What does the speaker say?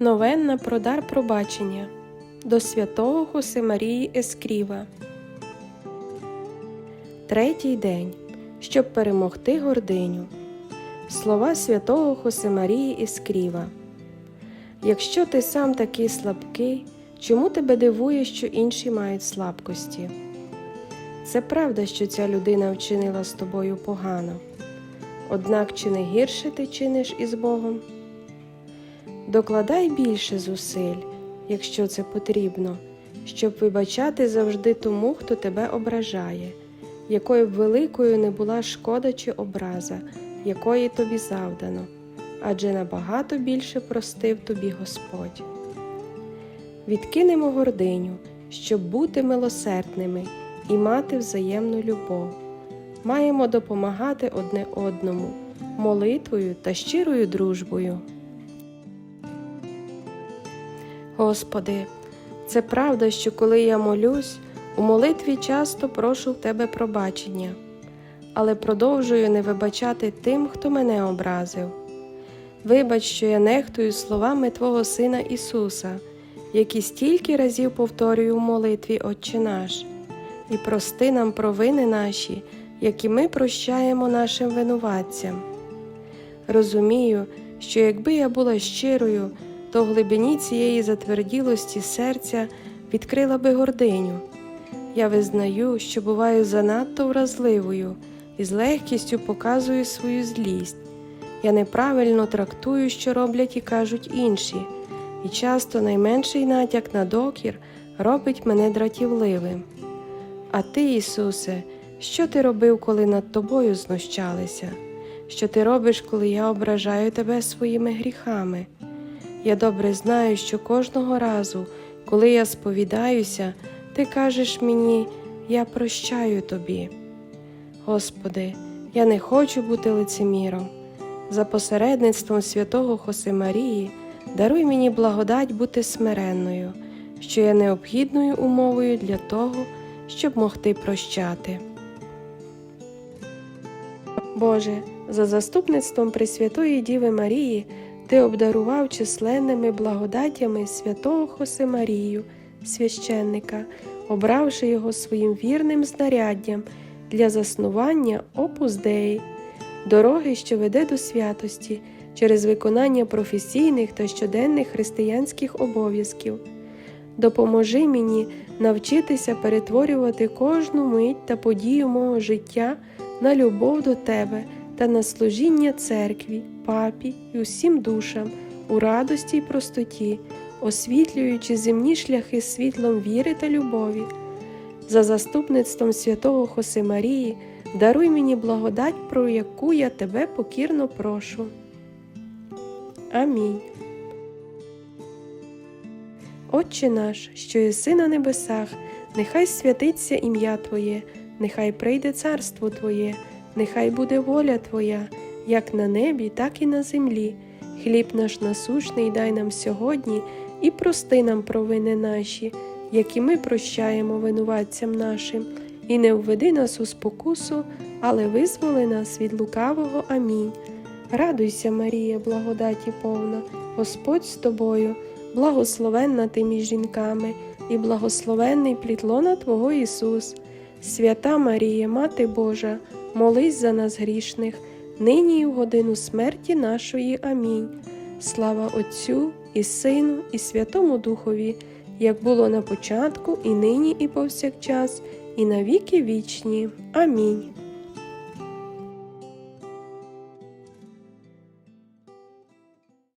Новенна про дар пробачення до святого Хосимарії Ескріва. Третій день. Щоб перемогти гординю. Слова святого Хосимарії Ескріва. Якщо ти сам такий слабкий, чому тебе дивує, що інші мають слабкості? Це правда, що ця людина вчинила з тобою погано. Однак чи не гірше ти чиниш із Богом? Докладай більше зусиль, якщо це потрібно, щоб вибачати завжди тому, хто тебе ображає, якою б великою не була шкода чи образа, якої тобі завдано, адже набагато більше простив тобі Господь. Відкинемо гординю, щоб бути милосердними і мати взаємну любов. Маємо допомагати одне одному, молитвою та щирою дружбою. Господи, це правда, що коли я молюсь, у молитві часто прошу в Тебе пробачення, але продовжую не вибачати тим, хто мене образив. Вибач, що я нехтую словами Твого Сина Ісуса, які стільки разів повторюю в молитві Отче наш, і прости нам провини наші, які ми прощаємо нашим винуватцям. Розумію, що якби я була щирою, то в глибині цієї затверділості серця відкрила би гординю. Я визнаю, що буваю занадто вразливою і з легкістю показую свою злість. Я неправильно трактую, що роблять і кажуть інші, і часто найменший натяк на докір робить мене дратівливим. А ти, Ісусе, що ти робив, коли над тобою знущалися? Що ти робиш, коли я ображаю тебе своїми гріхами? Я добре знаю, що кожного разу, коли я сповідаюся, ти кажеш мені, я прощаю тобі. Господи, я не хочу бути лицеміром. За посередництвом святого Хосимарії даруй мені благодать бути смиренною, що є необхідною умовою для того, щоб могти прощати. Боже, за заступництвом Пресвятої Діви Марії Ти обдарував численними благодатями святого Хосимарію, священника, обравши його своїм вірним знаряддям для заснування опус Деї, дороги, що веде до святості через виконання професійних та щоденних християнських обов'язків. Допоможи мені навчитися перетворювати кожну мить та подію мого життя на любов до Тебе та на служіння церкві, папі і усім душам у радості й простоті, освітлюючи земні шляхи світлом віри та любові. За заступництвом святого Хосимарії даруй мені благодать, про яку я тебе покірно прошу. Амінь. Отче наш, що єси на небесах, нехай святиться ім'я Твоє, нехай прийде царство Твоє, нехай буде воля Твоя, як на небі, так і на землі. Хліб наш насущний дай нам сьогодні і прости нам провини наші, які ми прощаємо винуватцям нашим, і не введи нас у спокусу, але визволи нас від лукавого. Амінь. Радуйся, Марія, благодаті повна, Господь з тобою, благословенна ти між жінками, і благословенний плід лона Твого Ісус. Свята Марія, Мати Божа, молись за нас грішних, нині і в годину смерті нашої. Амінь. Слава Отцю і Сину, і Святому Духові, як було на початку, і нині, і повсякчас, і на віки вічні. Амінь.